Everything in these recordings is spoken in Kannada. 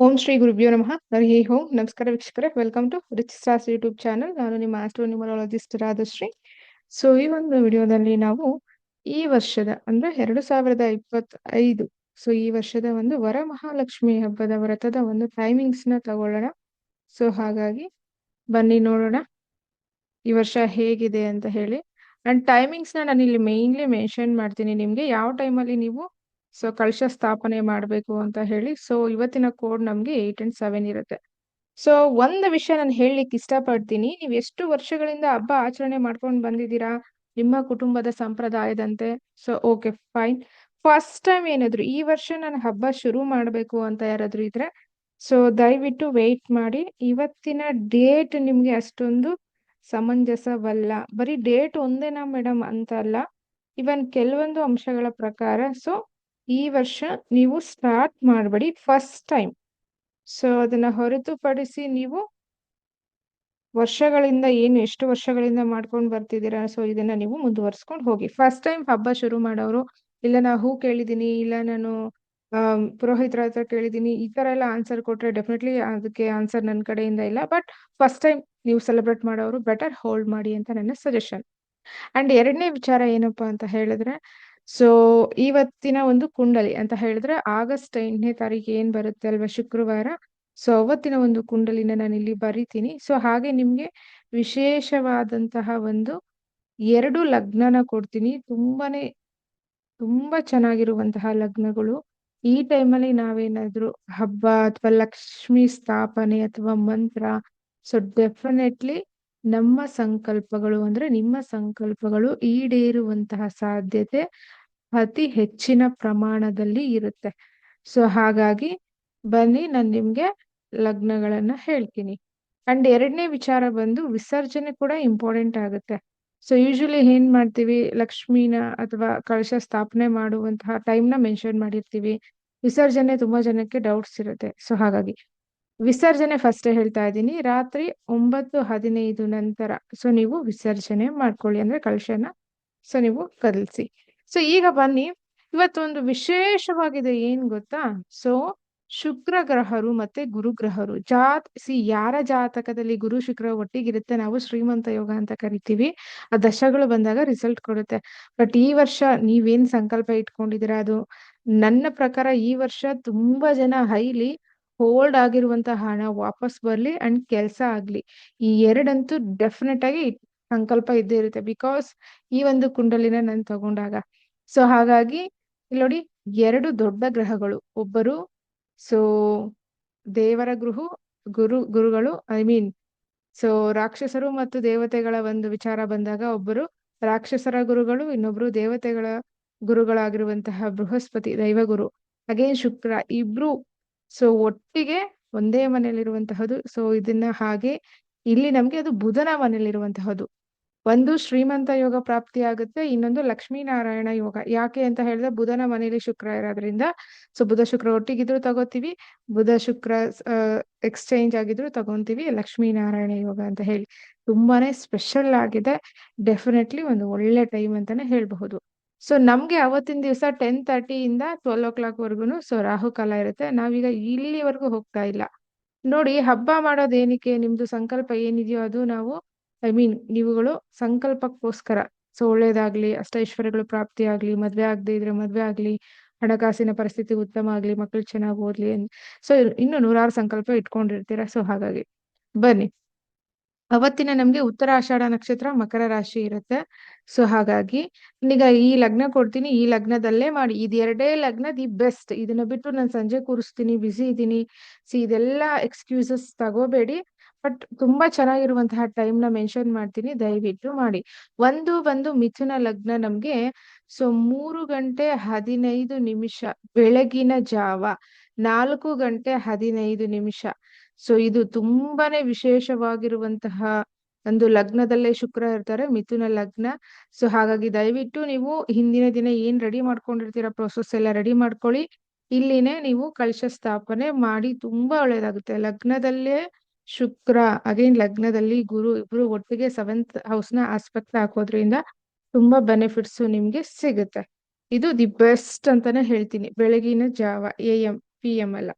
ಓಂ ಶ್ರೀ ಗುರುಭ್ಯೋ ನಮಃ. ಹರಿ ಓಂ. ನಮಸ್ಕಾರ ವೀಕ್ಷಕರೇ. Welcome to rich stars YouTube channel ನಾನು ನಿಮ್ಮ ಆಸ್ಟ್ರೋನ್ಯೂಮರಾಲಜಿಸ್ಟ್ ರಾಧಶ್ರೀ. ಸೊ ಈ ಒಂದು ವಿಡಿಯೋದಲ್ಲಿ ನಾವು ಈ ವರ್ಷದ ಅಂದ್ರೆ ಎರಡು ಸಾವಿರದ ಇಪ್ಪತ್ತೈದು ಸೊ ಈ ವರ್ಷದ ಒಂದು ವರಮಹಾಲಕ್ಷ್ಮಿ ಹಬ್ಬದ ವ್ರತದ ಒಂದು ಟೈಮಿಂಗ್ಸ್ನ ತಗೊಳ್ಳೋಣ. ಸೊ ಹಾಗಾಗಿ ಬನ್ನಿ ನೋಡೋಣ ಈ ವರ್ಷ ಹೇಗಿದೆ ಅಂತ ಹೇಳಿ. ಅಂಡ್ ಟೈಮಿಂಗ್ಸ್ನ ನಾನು ಇಲ್ಲಿ ಮೇನ್ಲಿ ಮೆನ್ಷನ್ ಮಾಡ್ತೀನಿ. ನಿಮ್ಗೆ ಯಾವ ಟೈಮಲ್ಲಿ ನೀವು ಸೊ ಕಳಶ ಸ್ಥಾಪನೆ ಮಾಡಬೇಕು ಅಂತ ಹೇಳಿ ಸೊ ಇವತ್ತಿನ ಕೋಡ್ ನಮ್ಗೆ ಏಟ್ ಅಂಡ್ ಸೆವೆನ್ ಇರುತ್ತೆ. ಸೊ ಒಂದು ವಿಷಯ ನಾನು ಹೇಳಲಿಕ್ಕೆ ಇಷ್ಟಪಡ್ತೀನಿ. ನೀವು ಎಷ್ಟು ವರ್ಷಗಳಿಂದ ಹಬ್ಬ ಆಚರಣೆ ಮಾಡ್ಕೊಂಡು ಬಂದಿದ್ದೀರಾ? ನಿಮ್ಮ ಕುಟುಂಬದ ಸಂಪ್ರದಾಯದಂತೆ. So okay fine first time ಏನಾದ್ರು, ಈ ವರ್ಷ ನಾನು ಹಬ್ಬ ಶುರು ಮಾಡಬೇಕು ಅಂತ ಯಾರಾದರೂ ಇದ್ರೆ ಸೊ ದಯವಿಟ್ಟು ವೇಟ್ ಮಾಡಿ. ಇವತ್ತಿನ ಡೇಟ್ ನಿಮ್ಗೆ ಅಷ್ಟೊಂದು ಸಮಂಜಸವಲ್ಲ. ಬರೀ ಡೇಟ್ ಒಂದೇನಾ ಮೇಡಮ್ ಅಂತ ಅಲ್ಲ ಇವನ್ ಕೆಲವೊಂದು ಅಂಶಗಳ ಪ್ರಕಾರ. ಸೊ ಈ ವರ್ಷ ನೀವು ಸ್ಟಾರ್ಟ್ ಮಾಡಬೇಡಿ ಫಸ್ಟ್ ಟೈಮ್ ಸೊ ಅದನ್ನ ಹೊರತುಪಡಿಸಿ ನೀವು ವರ್ಷಗಳಿಂದ ಏನು, ಎಷ್ಟು ವರ್ಷಗಳಿಂದ ಮಾಡ್ಕೊಂಡು ಬರ್ತಿದ್ದೀರಾ? ಸೊ ಇದನ್ನ ನೀವು ಮುಂದುವರ್ಸ್ಕೊಂಡು ಹೋಗಿ. ಫಸ್ಟ್ ಟೈಮ್ ಹಬ್ಬ ಶುರು ಮಾಡೋರು, ಇಲ್ಲ ನಾ ಹೂ ಕೇಳಿದೀನಿ ಇಲ್ಲ ನಾನು ಪುರೋಹಿತರ ಹತ್ರ ಕೇಳಿದೀನಿ ಈ ತರ ಎಲ್ಲ ಆನ್ಸರ್ ಕೊಟ್ರೆ ಡೆಫಿನೆಟ್ಲಿ ಅದಕ್ಕೆ ಆನ್ಸರ್ ನನ್ನ ಕಡೆಯಿಂದ ಇಲ್ಲ. ಬಟ್ ಫಸ್ಟ್ ಟೈಮ್ ನೀವು ಸೆಲೆಬ್ರೇಟ್ ಮಾಡೋರು ಬೆಟರ್ ಹೋಲ್ಡ್ ಮಾಡಿ ಅಂತ ನನ್ನ ಸಜೆಷನ್ ಅಂಡ್ ಎರಡನೇ ವಿಚಾರ ಏನಪ್ಪಾ ಅಂತ ಹೇಳಿದ್ರೆ ಸೊ ಇವತ್ತಿನ ಒಂದು ಕುಂಡಲಿ ಅಂತ ಹೇಳಿದ್ರೆ ಆಗಸ್ಟ್ ಎಂಟನೇ ತಾರೀಕು ಏನ್ ಬರುತ್ತೆ ಅಲ್ವಾ ಶುಕ್ರವಾರ? ಸೊ ಅವತ್ತಿನ ಒಂದು ಕುಂಡಲಿನ ನಾನು ಇಲ್ಲಿ ಬರಿತೀನಿ. ಸೊ ಹಾಗೆ ನಿಮ್ಗೆ ವಿಶೇಷವಾದಂತಹ ಒಂದು ಎರಡು ಲಗ್ನನ ಕೊಡ್ತೀನಿ. ತುಂಬಾನೇ, ತುಂಬಾ ಚೆನ್ನಾಗಿರುವಂತಹ ಲಗ್ನಗಳು. ಈ ಟೈಮಲ್ಲಿ ನಾವೇನಾದ್ರೂ ಹಬ್ಬ ಅಥವಾ ಲಕ್ಷ್ಮಿ ಸ್ಥಾಪನೆ ಅಥವಾ ಮಂತ್ರ ಸೊ ಡೆಫಿನೆಟ್ಲಿ ನಮ್ಮ ಸಂಕಲ್ಪಗಳು ಅಂದ್ರೆ ನಿಮ್ಮ ಸಂಕಲ್ಪಗಳು ಈಡೇರುವಂತಹ ಸಾಧ್ಯತೆ ಅತಿ ಹೆಚ್ಚಿನ ಪ್ರಮಾಣದಲ್ಲಿ ಇರುತ್ತೆ. ಸೊ ಹಾಗಾಗಿ ಬನ್ನಿ, ನಾನು ನಿಮ್ಗೆ ಲಗ್ನಗಳನ್ನ ಹೇಳ್ತೀನಿ. ಅಂಡ್ ಎರಡನೇ ವಿಚಾರ ಬಂದು ವಿಸರ್ಜನೆ ಕೂಡ ಇಂಪಾರ್ಟೆಂಟ್ ಆಗುತ್ತೆ. ಸೊ ಯೂಶಲಿ ಏನ್ ಮಾಡ್ತೀವಿ, ಲಕ್ಷ್ಮಿನ ಅಥವಾ ಕಳಶ ಸ್ಥಾಪನೆ ಮಾಡುವಂತಹ ಟೈಮ್ನ ಮೆನ್ಷನ್ ಮಾಡಿರ್ತೀವಿ. ವಿಸರ್ಜನೆ ತುಂಬಾ ಜನಕ್ಕೆ ಡೌಟ್ಸ್ ಇರುತ್ತೆ. ಸೊ ಹಾಗಾಗಿ ವಿಸರ್ಜನೆ ಫಸ್ಟ್ ಹೇಳ್ತಾ ಇದ್ದೀನಿ. ರಾತ್ರಿ ಒಂಬತ್ತು ಹದಿನೈದು ನಂತರ. ಸೊ ನೀವು ವಿಸರ್ಜನೆ ಮಾಡ್ಕೊಳ್ಳಿ ಅಂದ್ರೆ ಕಳಶನ ಸೊ ನೀವು ಕದಲ್ಸಿ ಸೊ ಈಗ ಬನ್ನಿ. ಇವತ್ತೊಂದು ವಿಶೇಷವಾಗಿದೆ ಏನ್ ಗೊತ್ತಾ? ಸೊ ಶುಕ್ರ ಗ್ರಹರು ಮತ್ತೆ ಗುರು ಗ್ರಹರು ಜಾತ್, ಸಿ, ಯಾರ ಜಾತಕದಲ್ಲಿ ಗುರು ಶುಕ್ರ ಒಟ್ಟಿಗಿರುತ್ತೆ? ನಾವು ಶ್ರೀಮಂತ ಯೋಗ ಅಂತ ಕರಿತೀವಿ. ಆ ದಶಗಳು ಬಂದಾಗ ರಿಸಲ್ಟ್ ಕೊಡುತ್ತೆ. ಬಟ್ ಈ ವರ್ಷ ನೀವೇನ್ ಸಂಕಲ್ಪ ಇಟ್ಕೊಂಡಿದ್ದೀರಾ ಅದು? ನನ್ನ ಪ್ರಕಾರ ಈ ವರ್ಷ ತುಂಬಾ ಜನ ಹೈಲಿ ಹೋಲ್ಡ್ ಆಗಿರುವಂತಹ ಹಣ ವಾಪಸ್ ಬರ್ಲಿ ಅಂಡ್ ಕೆಲಸ ಆಗ್ಲಿ. ಈ ಎರಡಂತೂ ಡೆಫಿನೆಟ್ ಆಗಿ ಸಂಕಲ್ಪ ಇದ್ದೇ ಇರುತ್ತೆ. ಬಿಕಾಸ್ ಈ ಒಂದು ಕುಂಡಲಿನ ನಾನು ತಗೊಂಡಾಗ. ಸೊ ಹಾಗಾಗಿ ಇಲ್ಲಿ ನೋಡಿ ಎರಡು ದೊಡ್ಡ ಗ್ರಹಗಳು. ಒಬ್ಬರು ಸೊ ದೇವರ ಗೃಹ, ಗುರು, ಗುರುಗಳು ಐ ಮೀನ್ ಸೊ ರಾಕ್ಷಸರು ಮತ್ತು ದೇವತೆಗಳ ಒಂದು ವಿಚಾರ ಬಂದಾಗ ಒಬ್ಬರು ರಾಕ್ಷಸರ ಗುರುಗಳು, ಇನ್ನೊಬ್ರು ದೇವತೆಗಳ ಗುರುಗಳಾಗಿರುವಂತಹ ಬೃಹಸ್ಪತಿ, ದೈವಗುರು. ಅಗೇನ್ ಶುಕ್ರ. ಇಬ್ರು ಸೊ ಒಟ್ಟಿಗೆ ಒಂದೇ ಮನೆಯಲ್ಲಿರುವಂತಹದ್ದು ಸೊ ಇದನ್ನ ಹಾಗೆ ಇಲ್ಲಿ ನಮ್ಗೆ ಅದು ಬುಧನ ಮನೆಯಲ್ಲಿರುವಂತಹದ್ದು ಒಂದು ಶ್ರೀಮಂತ ಯೋಗ ಪ್ರಾಪ್ತಿ ಆಗುತ್ತೆ ಇನ್ನೊಂದು ಲಕ್ಷ್ಮೀನಾರಾಯಣ ಯೋಗ. ಯಾಕೆ ಅಂತ ಹೇಳಿದ್ರೆ, ಬುಧನ ಮನೆಯಲ್ಲಿ ಶುಕ್ರ ಇರೋದ್ರಿಂದ. ಸೊ ಬುಧ ಶುಕ್ರ ಒಟ್ಟಿಗಿದ್ರು ತಗೋತೀವಿ. ಬುಧ ಶುಕ್ರ ಎಕ್ಸ್ಚೇಂಜ್ ಆಗಿದ್ರು ತಗೊಂತೀವಿ. ಲಕ್ಷ್ಮೀನಾರಾಯಣ ಯೋಗ ಅಂತ ಹೇಳಿ. ತುಂಬಾನೇ ಸ್ಪೆಷಲ್ ಆಗಿದೆ. ಡೆಫಿನೆಟ್ಲಿ ಒಂದು ಒಳ್ಳೆ ಟೈಮ್ ಅಂತಾನೆ ಹೇಳ್ಬಹುದು. ಸೊ ನಮ್ಗೆ ಅವತ್ತಿನ ದಿವಸ ಟೆನ್ ತರ್ಟಿಯಿಂದ ಟ್ವೆಲ್ ಓ ಕ್ಲಾಕ್ ವರ್ಗುನು ಸೊ ರಾಹುಕಾಲ ಇರುತ್ತೆ. ನಾವೀಗ ಇಲ್ಲಿವರೆಗೂ ಹೋಗ್ತಾ ಇಲ್ಲ. ನೋಡಿ, ಹಬ್ಬ ಮಾಡೋದ್ ಏನಕ್ಕೆ ನಿಮ್ದು ಸಂಕಲ್ಪ ಏನಿದೆಯೋ ಅದು ನಾವು ಐ ಮೀನ್ ನೀವುಗಳು ಸಂಕಲ್ಪಕ್ಕೋಸ್ಕರ. ಸೊ ಒಳ್ಳೇದಾಗ್ಲಿ, ಅಷ್ಟೈಶ್ವರ್ಯಗಳು ಪ್ರಾಪ್ತಿ ಆಗ್ಲಿ ಮದ್ವೆ ಆಗದೆ ಇದ್ರೆ ಮದ್ವೆ ಆಗ್ಲಿ, ಹಣಕಾಸಿನ ಪರಿಸ್ಥಿತಿ ಉತ್ತಮ ಆಗ್ಲಿ, ಮಕ್ಳು ಚೆನ್ನಾಗಿ ಓದ್ಲಿ ಸೊ ಇನ್ನು ನೂರಾರು ಸಂಕಲ್ಪ ಇಟ್ಕೊಂಡಿರ್ತೀರ? ಸೊ ಹಾಗಾಗಿ. ಬನ್ನಿ. ಅವತ್ತಿನ ನಮ್ಗೆ ಉತ್ತರ ಆಷಾಢ ನಕ್ಷತ್ರ ಮಕರ ರಾಶಿ ಇರುತ್ತೆ. ಸೊ ಹಾಗಾಗಿ ಈಗ ಈ ಲಗ್ನ ಕೊಡ್ತೀನಿ, ಈ ಲಗ್ನದಲ್ಲೇ ಮಾಡಿ. ಇದೆರಡೇ ಲಗ್ನ ದಿ ಬೆಸ್ಟ್. ಇದನ್ನ ಬಿಟ್ಟು ನಾನು ಸಂಜೆ ಕೂರಿಸ್ತೀನಿ ಬಿಸಿ ಇದ್ದೀನಿ ಸಿ ಇದೆಲ್ಲ ಎಕ್ಸ್ಕ್ಯೂಸಸ್ ತಗೋಬೇಡಿ. ಬಟ್ ತುಂಬಾ ಚೆನ್ನಾಗಿರುವಂತಹ ಟೈಮ್ನ ಮೆನ್ಷನ್ ಮಾಡ್ತೀನಿ. ದಯವಿಟ್ಟು ಮಾಡಿ. ಒಂದು ಒಂದು ಮಿಥುನ ಲಗ್ನ ನಮ್ಗೆ ಸೊ ಮೂರು ಗಂಟೆ ಹದಿನೈದು ನಿಮಿಷ ಬೆಳಗಿನ ಜಾವ. ನಾಲ್ಕು ಗಂಟೆ ಹದಿನೈದು ನಿಮಿಷ. ಸೊ ಇದು ತುಂಬಾನೇ ವಿಶೇಷವಾಗಿರುವಂತಹ ಒಂದು ಲಗ್ನದಲ್ಲೇ ಶುಕ್ರ ಇರ್ತಾರೆ, ಮಿಥುನ ಲಗ್ನ. ಸೊ ಹಾಗಾಗಿ ದಯವಿಟ್ಟು ನೀವು ಹಿಂದಿನ ದಿನ ಏನ್ ರೆಡಿ ಮಾಡ್ಕೊಂಡಿರ್ತೀರ ಪ್ರೊಸೆಸ್ ಎಲ್ಲ ರೆಡಿ ಮಾಡ್ಕೊಳ್ಳಿ. ಇಲ್ಲಿನೇ ನೀವು ಕಳಶ ಸ್ಥಾಪನೆ ಮಾಡಿ ತುಂಬಾ ಒಳ್ಳೇದಾಗುತ್ತೆ. ಲಗ್ನದಲ್ಲೇ ಶುಕ್ರ ಅಗೇನ್ ಲಗ್ನದಲ್ಲಿ ಗುರು ಇಬ್ರು ಒಟ್ಟಿಗೆ ಸೆವೆಂತ್ ಹೌಸ್ನ ಆಸ್ಪೆಕ್ಟ್ ಹಾಕೋದ್ರಿಂದ ತುಂಬಾ ಬೆನಿಫಿಟ್ಸ್ ನಿಮ್ಗೆ ಸಿಗುತ್ತೆ. ಇದು ದಿ ಬೆಸ್ಟ್ ಅಂತಾನೆ ಹೇಳ್ತೀನಿ. ಬೆಳಗಿನ ಜಾವ ಎ ಎಂ ಪಿ ಎಂ ಅಲ್ಲ.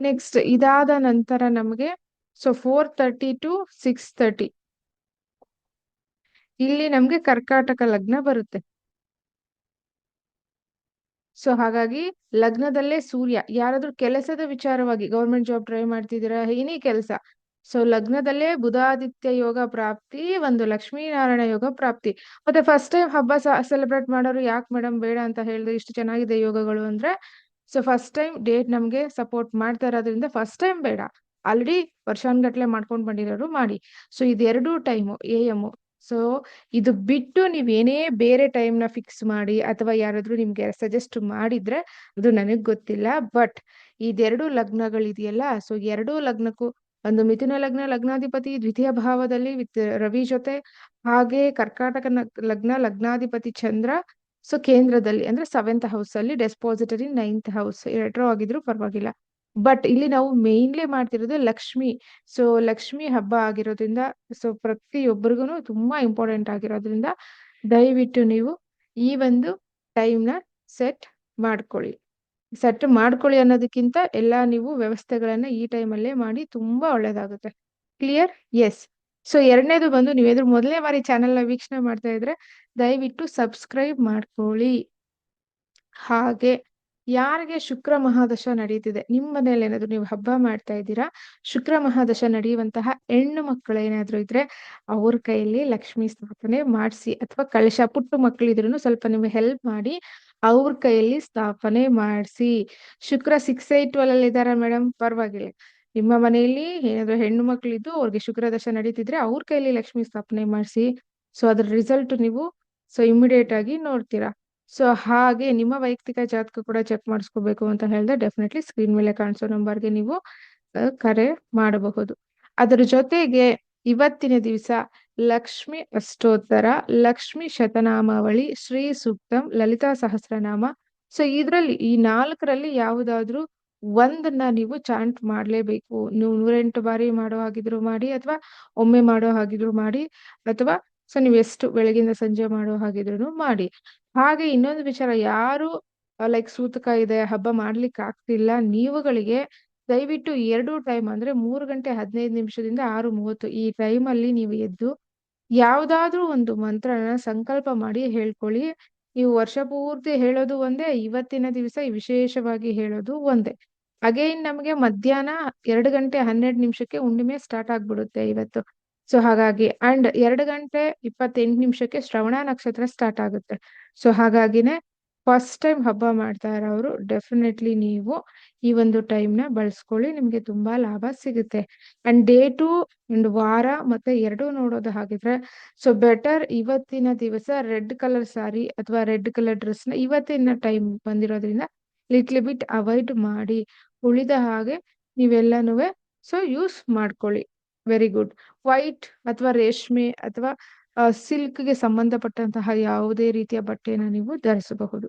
ನೆಕ್ಸ್ಟ್ ಇದಾದ ನಂತರ ನಮಗೆ so four thirty to six thirty ಇಲ್ಲಿ ನಮ್ಗೆ ಕರ್ಕಾಟಕ ಲಗ್ನ ಬರುತ್ತೆ. ಸೊ ಹಾಗಾಗಿ ಲಗ್ನದಲ್ಲೇ ಸೂರ್ಯ, ಯಾರಾದ್ರೂ ಕೆಲಸದ ವಿಚಾರವಾಗಿ ಗೌರ್ಮೆಂಟ್ ಜಾಬ್ ಟ್ರೈ ಮಾಡ್ತಿದ್ದೀರಾ, ಏನೇ ಕೆಲಸ ಸೊ ಲಗ್ನದಲ್ಲೇ ಬುಧಾದಿತ್ಯ ಯೋಗ ಪ್ರಾಪ್ತಿ, ಒಂದು ಲಕ್ಷ್ಮೀನಾರಾಯಣ ಯೋಗ ಪ್ರಾಪ್ತಿ. ಮತ್ತೆ ಫಸ್ಟ್ ಟೈಮ್ ಹಬ್ಬ ಸೆಲೆಬ್ರೇಟ್ ಮಾಡೋರು ಯಾಕೆ ಮೇಡಮ್ ಬೇಡ ಅಂತ ಹೇಳಿದ್ರೆ ಇಷ್ಟು ಚೆನ್ನಾಗಿದೆ ಯೋಗಗಳು ಅಂದ್ರೆ ಸೊ ಫಸ್ಟ್ ಟೈಮ್ ಡೇಟ್ ನಮ್ಗೆ ಸಪೋರ್ಟ್ ಮಾಡ್ತಾ ಇರೋದ್ರಿಂದ ಫಸ್ಟ್ ಟೈಮ್ ಬೇಡ. ಆಲ್ರೆಡಿ ವರ್ಷಾನ್ಗಟ್ಲೆ ಮಾಡ್ಕೊಂಡು ಬಂದಿರೋರು ಮಾಡಿ. ಸೊ ಇದೆರಡು ಟೈಮು ಎ ಎಂ ಸೊ ಇದು ಬಿಟ್ಟು ನೀವ್ ಏನೇ ಬೇರೆ ಟೈಮ್ನ ಫಿಕ್ಸ್ ಮಾಡಿ ಅಥವಾ ಯಾರಾದ್ರೂ ನಿಮ್ಗೆ ಸಜೆಸ್ಟ್ ಮಾಡಿದ್ರೆ ಅದು ನನಗ್ ಗೊತ್ತಿಲ್ಲ. ಬಟ್ ಇದೆರಡು ಲಗ್ನಗಳಿದೆಯಲ್ಲ ಸೊ ಎರಡೂ ಲಗ್ನಕ್ಕೂ ಒಂದು ಮಿಥುನ ಲಗ್ನ, ಲಗ್ನಾಧಿಪತಿ, ದ್ವಿತೀಯ ಭಾವದಲ್ಲಿ ವಿತ್ ರವಿ ಜೊತೆ ಹಾಗೆ ಕರ್ಕಾಟಕ ಲಗ್ನ, ಲಗ್ನಾಧಿಪತಿ ಚಂದ್ರ ಸೊ ಕೇಂದ್ರದಲ್ಲಿ ಅಂದ್ರೆ ಸೆವೆಂತ್ ಹೌಸ್ ಅಲ್ಲಿ ಡೆಸ್ಪಾಸಿಟರಿ ನೈನ್ತ್ ಹೌಸ್ ಎರಡರೂ ಆಗಿದ್ರು ಪರವಾಗಿಲ್ಲ. ಬಟ್ ಇಲ್ಲಿ ನಾವು ಮೇನ್ಲಿ ಮಾಡ್ತಿರೋದು ಲಕ್ಷ್ಮಿ. ಸೊ ಲಕ್ಷ್ಮಿ ಹಬ್ಬ ಆಗಿರೋದ್ರಿಂದ ಸೊ ಪ್ರತಿಯೊಬ್ಬರಿಗೂ ತುಂಬಾ ಇಂಪಾರ್ಟೆಂಟ್ ಆಗಿರೋದ್ರಿಂದ ದಯವಿಟ್ಟು ನೀವು ಈ ಒಂದು ಟೈಮ್ನ ಸೆಟ್ ಮಾಡ್ಕೊಳ್ಳಿ. ಸೆಟ್ ಮಾಡ್ಕೊಳ್ಳಿ ಅನ್ನೋದಕ್ಕಿಂತ ಎಲ್ಲಾ ನೀವು ವ್ಯವಸ್ಥೆಗಳನ್ನ ಈ ಟೈಮಲ್ಲೇ ಮಾಡಿ ತುಂಬಾ ಒಳ್ಳೇದಾಗುತ್ತೆ. ಕ್ಲಿಯರ್ ಎಸ್ ಸೊ ಎರಡನೇದು ಬಂದು ನೀವೇದ್ರು ಮೊದಲನೇ ಬಾರಿ ಚಾನೆಲ್ನ ವೀಕ್ಷಣೆ ಮಾಡ್ತಾ ಇದ್ರೆ, ದಯವಿಟ್ಟು ಸಬ್ಸ್ಕ್ರೈಬ್ ಮಾಡ್ಕೊಳ್ಳಿ. ಹಾಗೆ ಯಾರಿಗೆ ಶುಕ್ರ ಮಹಾದಶ ನಡೀತಿದೆ ನಿಮ್ಮ ಮನೇಲಿ ಏನಾದ್ರು ನೀವು ಹಬ್ಬ ಮಾಡ್ತಾ ಇದ್ದೀರಾ, ಶುಕ್ರ ಮಹಾದಶ ನಡೆಯುವಂತಹ ಹೆಣ್ಣು ಮಕ್ಕಳು ಏನಾದ್ರು ಇದ್ರೆ ಅವ್ರ ಕೈಯಲ್ಲಿ ಲಕ್ಷ್ಮಿ ಸ್ಥಾಪನೆ ಮಾಡಿಸಿ ಅಥವಾ ಕಳಶ ಪುಟ್ಟ ಮಕ್ಕಳಿದ್ರು ಸ್ವಲ್ಪ ನಿಮ್ಗೆ ಹೆಲ್ಪ್ ಮಾಡಿ ಅವ್ರ ಕೈಯಲ್ಲಿ ಸ್ಥಾಪನೆ ಮಾಡಿಸಿ. ಶುಕ್ರ ಸಿಕ್ಸ್ ಏಟ್ ಟ್ವೆಲ್ ಅಲ್ಲಿ ಇದಾರ ಮೇಡಮ್ ಪರವಾಗಿಲ್ಲ. ನಿಮ್ಮ ಮನೆಯಲ್ಲಿ ಏನಾದ್ರು ಹೆಣ್ಣು ಮಕ್ಕಳಿದ್ದು ಅವ್ರಿಗೆ ಶುಕ್ರ ದಶ ನಡೀತಿದ್ರೆ ಅವ್ರ ಕೈಯಲ್ಲಿ ಲಕ್ಷ್ಮಿ ಸ್ಥಾಪನೆ ಮಾಡಿಸಿ. ಸೊ ಅದ್ರ ರಿಸಲ್ಟ್ ನೀವು ಸೊ ಇಮಿಡಿಯೇಟ್ ಆಗಿ ನೋಡ್ತೀರಾ. ಸೊ ಹಾಗೆ ನಿಮ್ಮ ವೈಯಕ್ತಿಕ ಜಾತಕ ಕೂಡ ಚೆಕ್ ಮಾಡಿಸ್ಕೋಬೇಕು ಅಂತ ಹೇಳಿದ್ರೆ ಡೆಫಿನೆಟ್ಲಿ ಸ್ಕ್ರೀನ್ ಮೇಲೆ ಕಾಣಿಸೋ ನಂಬರ್ಗೆ ನೀವು ಕರೆ ಮಾಡಬಹುದು. ಅದರ ಜೊತೆಗೆ ಇವತ್ತಿನ ದಿವಸ ಲಕ್ಷ್ಮಿ ಅಷ್ಟೋತ್ತರ, ಲಕ್ಷ್ಮಿ ಶತನಾಮಾವಳಿ, ಶ್ರೀ ಸೂಕ್ತಂ ಲಲಿತಾ ಸಹಸ್ರನಾಮ. ಸೊ ಇದ್ರಲ್ಲಿ ಈ ನಾಲ್ಕರಲ್ಲಿ ಯಾವುದಾದ್ರೂ ಒಂದನ್ನ ನೀವು ಚಾಂಟ್ ಮಾಡ್ಲೇಬೇಕು. ನೀವು ನೂರೆಂಟು ಬಾರಿ ಮಾಡೋ ಹಾಗಿದ್ರು ಮಾಡಿ ಅಥವಾ ಒಮ್ಮೆ ಮಾಡೋ ಹಾಗಿದ್ರು ಮಾಡಿ ಅಥವಾ ಸೊ ನೀವು ಎಷ್ಟು ಬೆಳಗಿಂದ ಸಂಜೆ ಮಾಡೋ ಹಾಗಿದ್ರು ಮಾಡಿ. ಹಾಗೆ ಇನ್ನೊಂದು ವಿಚಾರ, ಯಾರು ಲೈಕ್ ಸೂತಕ ಇದೆ ಹಬ್ಬ ಮಾಡ್ಲಿಕ್ಕೆ ಆಗ್ತಿಲ್ಲ, ನೀವುಗಳಿಗೆ ದಯವಿಟ್ಟು ಎರಡು ಟೈಮ್ ಅಂದ್ರೆ ಮೂರು ಗಂಟೆ ಹದಿನೈದು ನಿಮಿಷದಿಂದ ಆರು ಮೂವತ್ತು ಈ ಟೈಮ್ ಅಲ್ಲಿ ನೀವು ಎದ್ದು ಯಾವ್ದಾದ್ರೂ ಒಂದು ಮಂತ್ರನ ಸಂಕಲ್ಪ ಮಾಡಿ ಹೇಳ್ಕೊಳ್ಳಿ. ನೀವು ವರ್ಷ ಪೂರ್ತಿ ಹೇಳೋದು ಒಂದೇ, ಇವತ್ತಿನ ದಿವಸ ವಿಶೇಷವಾಗಿ ಹೇಳೋದು ಒಂದೇ. ಅಗೈನ್ ನಮಗೆ ಮಧ್ಯಾಹ್ನ ಎರಡು ಗಂಟೆ ಹನ್ನೆರಡು ನಿಮಿಷಕ್ಕೆ ಹುಣ್ಣಿಮೆ ಸ್ಟಾರ್ಟ್ ಆಗ್ಬಿಡುತ್ತೆ ಇವತ್ತು. ಸೊ ಹಾಗಾಗಿ ಅಂಡ್ ಎರಡು ಗಂಟೆ ಇಪ್ಪತ್ತೆಂಟು ನಿಮಿಷಕ್ಕೆ ಶ್ರವಣ ನಕ್ಷತ್ರ ಸ್ಟಾರ್ಟ್ ಆಗುತ್ತೆ. ಸೊ ಹಾಗಾಗಿನೇ ಫಸ್ಟ್ ಟೈಮ್ ಹಬ್ಬ ಮಾಡ್ತಾ ಇರೋರು ಡೆಫಿನೆಟ್ಲಿ ನೀವು ಈ ಒಂದು ಟೈಮ್ನ ಬಳಸ್ಕೊಳ್ಳಿ, ನಿಮ್ಗೆ ತುಂಬಾ ಲಾಭ ಸಿಗುತ್ತೆ. ಅಂಡ್ ಡೇ ಟು ಅಂಡ್ ವಾರ ಮತ್ತೆ ಎರಡು ನೋಡೋದು ಹಾಗಿದ್ರೆ, ಸೊ ಬೆಟರ್ ಇವತ್ತಿನ ದಿವಸ ರೆಡ್ ಕಲರ್ ಸಾರಿ ಅಥವಾ ರೆಡ್ ಕಲರ್ ಡ್ರೆಸ್ನ ಇವತ್ತಿನ ಟೈಮ್ ಬಂದಿರೋದ್ರಿಂದ ಲಿಟ್ಲಿ ಬಿಟ್ ಅವಾಯ್ಡ್ ಮಾಡಿ ಉಳಿದ ಹಾಗೆ ನೀವೆಲ್ಲನೂ ಸೊ ಯೂಸ್ ಮಾಡ್ಕೊಳ್ಳಿ. Very good. ವೈಟ್ ಅಥವಾ ರೇಷ್ಮೆ ಅಥವಾ ಸಿಲ್ಕ್ಗೆ ಸಂಬಂಧಪಟ್ಟಂತಹ ಯಾವುದೇ ರೀತಿಯ ಬಟ್ಟೆನ ನೀವು ಧರಿಸಬಹುದು.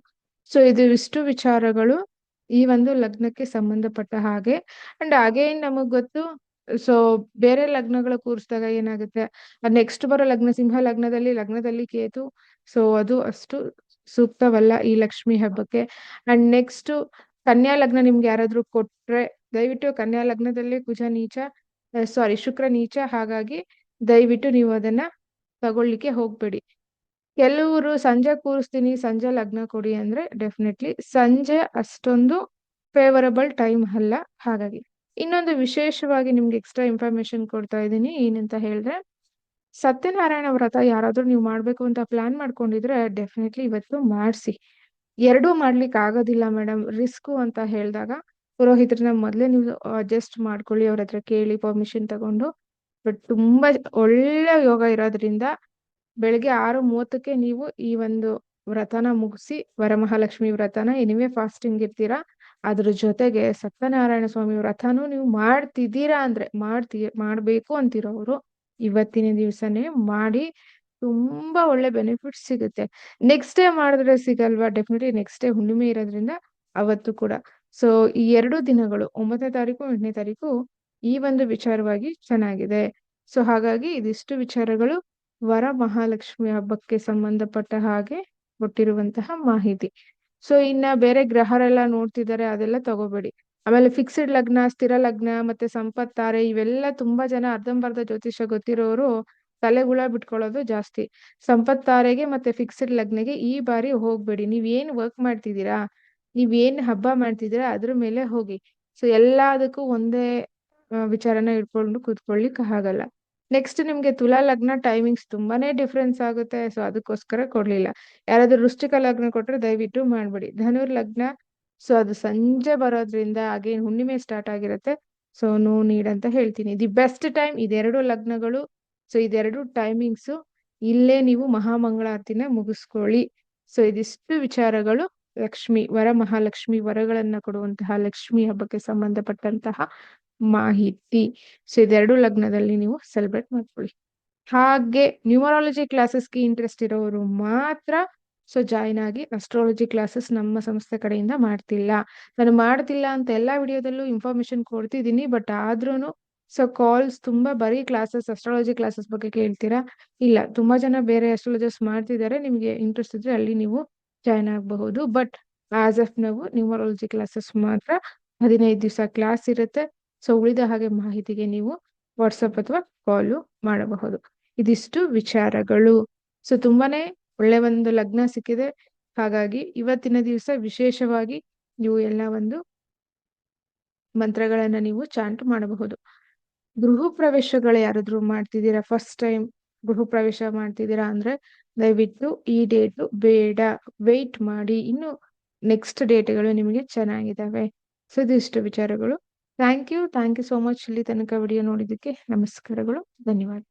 ಸೊ ಇದು ಇಷ್ಟು ವಿಚಾರಗಳು ಈ ಒಂದು ಲಗ್ನಕ್ಕೆ ಸಂಬಂಧಪಟ್ಟ ಹಾಗೆ. ಅಂಡ್ ಅಗೇನ್ ನಮಗ್ ಗೊತ್ತು ಸೊ ಬೇರೆ ಲಗ್ನಗಳು ಕೂರಿಸಿದಾಗ ಏನಾಗುತ್ತೆ ನೆಕ್ಸ್ಟ್ ಬರೋ ಲಗ್ನ, ಸಿಂಹ ಲಗ್ನದಲ್ಲಿ ಲಗ್ನದಲ್ಲಿ ಕೇತು ಸೊ ಅದು ಅಷ್ಟು ಸೂಕ್ತವಲ್ಲ ಈ ಲಕ್ಷ್ಮಿ ಹಬ್ಬಕ್ಕೆ. ಅಂಡ್ ನೆಕ್ಸ್ಟ್ ಕನ್ಯಾ ಲಗ್ನ ನಿಮ್ಗೆ ಯಾರಾದ್ರೂ ಕೊಟ್ರೆ, ದಯವಿಟ್ಟು ಕನ್ಯಾ ಲಗ್ನದಲ್ಲಿ ಕುಜ, ನೀಚ ಸಾರಿ ಶುಕ್ರ, ನೀಚ, ಹಾಗಾಗಿ ದಯವಿಟ್ಟು ನೀವು ಅದನ್ನ ತಗೊಳ್ಳಿಕ್ಕೆ ಹೋಗ್ಬೇಡಿ. ಕೆಲವರು ಸಂಜೆ ಕೂರಿಸ್ತೀನಿ, ಸಂಜೆ ಲಗ್ನ ಕೊಡಿ ಅಂದ್ರೆ ಡೆಫಿನೆಟ್ಲಿ ಸಂಜೆ ಅಷ್ಟೊಂದು ಫೇವರಬಲ್ ಟೈಮ್ ಅಲ್ಲ. ಹಾಗಾಗಿ ಇನ್ನೊಂದು ವಿಶೇಷವಾಗಿ ನಿಮ್ಗೆ ಎಕ್ಸ್ಟ್ರಾ ಇನ್ಫಾರ್ಮೇಶನ್ ಕೊಡ್ತಾ ಇದ್ದೀನಿ. ಏನಂತ ಹೇಳಿದ್ರೆ, ಸತ್ಯನಾರಾಯಣ ವ್ರತ ಯಾರಾದ್ರೂ ನೀವು ಮಾಡ್ಬೇಕು ಅಂತ ಪ್ಲಾನ್ ಮಾಡ್ಕೊಂಡಿದ್ರೆ ಡೆಫಿನೆಟ್ಲಿ ಇವತ್ತು ಮಾಡಿಸಿ. ಎರಡೂ ಮಾಡ್ಲಿಕ್ಕೆ ಆಗೋದಿಲ್ಲ ಮೇಡಮ್ ರಿಸ್ಕು ಅಂತ ಹೇಳಿದಾಗ ಪುರೋಹಿತರನ್ನ ಮೊದಲೇ ನೀವು ಅಡ್ಜಸ್ಟ್ ಮಾಡ್ಕೊಳ್ಳಿ, ಅವ್ರ ಕೇಳಿ ಪರ್ಮಿಷನ್ ತಗೊಂಡು. ಬಟ್ ತುಂಬಾ ಒಳ್ಳೆ ಯೋಗ ಇರೋದ್ರಿಂದ ಬೆಳಿಗ್ಗೆ ಆರು ಮೂವತ್ತಕ್ಕೆ ನೀವು ಈ ಒಂದು ವ್ರತನ ಮುಗಿಸಿ ವರಮಹಾಲಕ್ಷ್ಮಿ ವ್ರತನ ಎನಿವೆ ಫಾಸ್ಟಿಂಗ್ ಇರ್ತೀರಾ, ಅದ್ರ ಜೊತೆಗೆ ಸತ್ಯನಾರಾಯಣ ಸ್ವಾಮಿ ವ್ರತನೂ ನೀವು ಮಾಡ್ತಿದ್ದೀರಾ ಅಂದ್ರೆ ಮಾಡ್ತಿ, ಮಾಡ್ಬೇಕು ಅಂತಿರೋರು ಇವತ್ತಿನ ದಿವಸನೇ ಮಾಡಿ ತುಂಬಾ ಒಳ್ಳೆ ಬೆನಿಫಿಟ್ ಸಿಗುತ್ತೆ. ನೆಕ್ಸ್ಟ್ ಡೇ ಮಾಡಿದ್ರೆ ಸಿಗಲ್ವಾ? ಡೆಫಿನೆಟ್ಲಿ ನೆಕ್ಸ್ಟ್ ಡೇ ಹುಣ್ಣಿಮೆ ಇರೋದ್ರಿಂದ ಅವತ್ತು ಕೂಡ. ಸೊ ಈ ಎರಡು ದಿನಗಳು, ಒಂಬತ್ತನೇ ತಾರೀಕು, ಎಂಟನೇ ತಾರೀಕು ಈ ಒಂದು ವಿಚಾರವಾಗಿ ಚೆನ್ನಾಗಿದೆ. ಸೊ ಹಾಗಾಗಿ ಇದಿಷ್ಟು ವಿಚಾರಗಳು ವರ ಮಹಾಲಕ್ಷ್ಮಿ ಹಬ್ಬಕ್ಕೆ ಸಂಬಂಧಪಟ್ಟ ಹಾಗೆ ಕೊಟ್ಟಿರುವಂತಹ ಮಾಹಿತಿ. ಸೊ ಇನ್ನ ಬೇರೆ ಗ್ರಹರೆಲ್ಲ ನೋಡ್ತಿದ್ದಾರೆ, ಅದೆಲ್ಲ ತಗೋಬೇಡಿ. ಆಮೇಲೆ ಫಿಕ್ಸ್ಡ್ ಲಗ್ನ, ಸ್ಥಿರ ಲಗ್ನ ಮತ್ತೆ ಸಂಪತ್ತಾರೆ ಇವೆಲ್ಲ ತುಂಬಾ ಜನ ಅರ್ಧಂಬರ್ಧ ಜ್ಯೋತಿಷ್ಯ ಗೊತ್ತಿರೋರು ತಲೆಗುಳ ಬಿಟ್ಕೊಳ್ಳೋದು ಜಾಸ್ತಿ. ಸಂಪತ್ತಾರೆಗೆ ಮತ್ತೆ ಫಿಕ್ಸ್ಡ್ ಲಗ್ನಗೆ ಈ ಬಾರಿ ಹೋಗ್ಬೇಡಿ. ನೀವ್ ಏನ್ ವರ್ಕ್ ಮಾಡ್ತಿದ್ದೀರಾ ನೀವ್ ಏನ್ ಹಬ್ಬ ಮಾಡ್ತಿದ್ದೀರಾ, ಅದ್ರ ಮೇಲೆ ಹೋಗಿ. ಸೊ ಎಲ್ಲದಕ್ಕೂ ಒಂದೇ ವಿಚಾರನ ಇಟ್ಕೊಂಡು ಕೂತ್ಕೊಳ್ಳಿಕ್ ಆಗಲ್ಲ. ನೆಕ್ಸ್ಟ್ ನಿಮ್ಗೆ ತುಲಾ ಲಗ್ನ ಟೈಮಿಂಗ್ಸ್ ತುಂಬಾನೇ ಡಿಫ್ರೆನ್ಸ್ ಆಗುತ್ತೆ ಸೊ ಅದಕ್ಕೋಸ್ಕರ ಕೊಡ್ಲಿಲ್ಲ. ಯಾರಾದ್ರೂ ವೃಶ್ಚಿಕ ಲಗ್ನ ಕೊಟ್ರೆ ದಯವಿಟ್ಟು ಮಾಡ್ಬಿಡಿ. ಧನುರ್ ಲಗ್ನ ಸೊ ಅದು ಸಂಜೆ ಬರೋದ್ರಿಂದ ಅಗೇನ್ ಹುಣ್ಣಿಮೆ ಸ್ಟಾರ್ಟ್ ಆಗಿರುತ್ತೆ. ಸೊ ನೋ ನೀಡ್ ಅಂತ ಹೇಳ್ತೀನಿ. ದಿ ಬೆಸ್ಟ್ ಟೈಮ್ ಇದೆರಡು ಲಗ್ನಗಳು ಸೊ ಇದೆರಡು ಟೈಮಿಂಗ್ಸ್ ಇಲ್ಲೇ ನೀವು ಮಹಾಮಂಗಳಾರತಿನ ಮುಗಿಸ್ಕೊಳ್ಳಿ. ಸೊ ಇದಿಷ್ಟು ವಿಚಾರಗಳು ಲಕ್ಷ್ಮಿ ವರ ಮಹಾಲಕ್ಷ್ಮಿ ವರಗಳನ್ನ ಕೊಡುವಂತಹ ಲಕ್ಷ್ಮಿ ಹಬ್ಬಕ್ಕೆ ಸಂಬಂಧಪಟ್ಟಂತಹ ಮಾಹಿತಿ. ಸೊ ಇದೆರಡು ಲಗ್ನದಲ್ಲಿ ನೀವು ಸೆಲೆಬ್ರೇಟ್ ಮಾಡ್ಕೊಳ್ಳಿ. ಹಾಗೆ ನ್ಯೂಮರಾಲಜಿ ಕ್ಲಾಸಸ್ಗೆ ಇಂಟ್ರೆಸ್ಟ್ ಇರೋರು ಮಾತ್ರ ಸೊ ಜಾಯಿನ್ ಆಗಿ ಅಸ್ಟ್ರಾಲಜಿ ಕ್ಲಾಸಸ್ ನಮ್ಮ ಸಂಸ್ಥೆ ಕಡೆಯಿಂದ ಮಾಡ್ತಿಲ್ಲ. ನಾನು ಮಾಡ್ತಿಲ್ಲ ಅಂತ ಎಲ್ಲಾ ವಿಡಿಯೋದಲ್ಲೂ ಇನ್ಫಾರ್ಮೇಶನ್ ಕೊಡ್ತಿದ್ದೀನಿ ಬಟ್ ಆದ್ರೂನು ಸೊ ಕಾಲ್ಸ್ ತುಂಬಾ ಬರೀ ಕ್ಲಾಸಸ್ ಅಸ್ಟ್ರಾಲಜಿ ಕ್ಲಾಸಸ್ ಬಗ್ಗೆ ಕೇಳ್ತೀರಾ? ಇಲ್ಲ, ತುಂಬಾ ಜನ ಬೇರೆ ಅಸ್ಟ್ರಾಲಜರ್ಸ್ ಮಾಡ್ತಿದ್ದಾರೆ, ನಿಮ್ಗೆ ಇಂಟ್ರೆಸ್ಟ್ ಇದ್ರೆ ಅಲ್ಲಿ ನೀವು ಜಾಯ್ನ್ ಆಗಬಹುದು. ಬಟ್ ಆಸ್ ಆಫ್ ನಾವು ನ್ಯೂಮರಾಲಜಿ ಕ್ಲಾಸಸ್ ಮಾತ್ರ ಹದಿನೈದು ದಿವಸ ಕ್ಲಾಸ್ ಇರುತ್ತೆ. ಸೊ ಉಳಿದ ಹಾಗೆ ಮಾಹಿತಿಗೆ ನೀವು ವಾಟ್ಸಪ್ ಅಥವಾ ಕಾಲು ಮಾಡಬಹುದು. ಇದಿಷ್ಟು ವಿಚಾರಗಳು. ಸೊ ತುಂಬಾನೇ ಒಳ್ಳೆ ಒಂದು ಲಗ್ನ ಸಿಕ್ಕಿದೆ. ಹಾಗಾಗಿ ಇವತ್ತಿನ ದಿವಸ ವಿಶೇಷವಾಗಿ ನೀವು ಎಲ್ಲ ಒಂದು ಮಂತ್ರಗಳನ್ನ ನೀವು ಚಾಂಟ್ ಮಾಡಬಹುದು. ಗೃಹ ಪ್ರವೇಶಗಳು ಯಾರಾದ್ರೂ ಮಾಡ್ತಿದ್ದೀರಾ? ಫಸ್ಟ್ ಟೈಮ್ ಗೃಹ ಪ್ರವೇಶ ಮಾಡ್ತಿದ್ದೀರಾ ಅಂದ್ರೆ ದಯವಿಟ್ಟು ಈ ಡೇಟು ಬೇಡ. ವೇಟ್ ಮಾಡಿ. ಇನ್ನು ನೆಕ್ಸ್ಟ್ ಡೇಟ್ಗಳು ನಿಮಗೆ ಚೆನ್ನಾಗಿದ್ದಾವೆ. ಸೊ ಇದಿಷ್ಟು ವಿಚಾರಗಳು. Thank you thank you so much ಇಲ್ಲಿ ತನಕ ವಿಡಿಯೋ ನೋಡಿದ್ದಕ್ಕೆ. ನಮಸ್ಕಾರಗಳು. ಧನ್ಯವಾದ.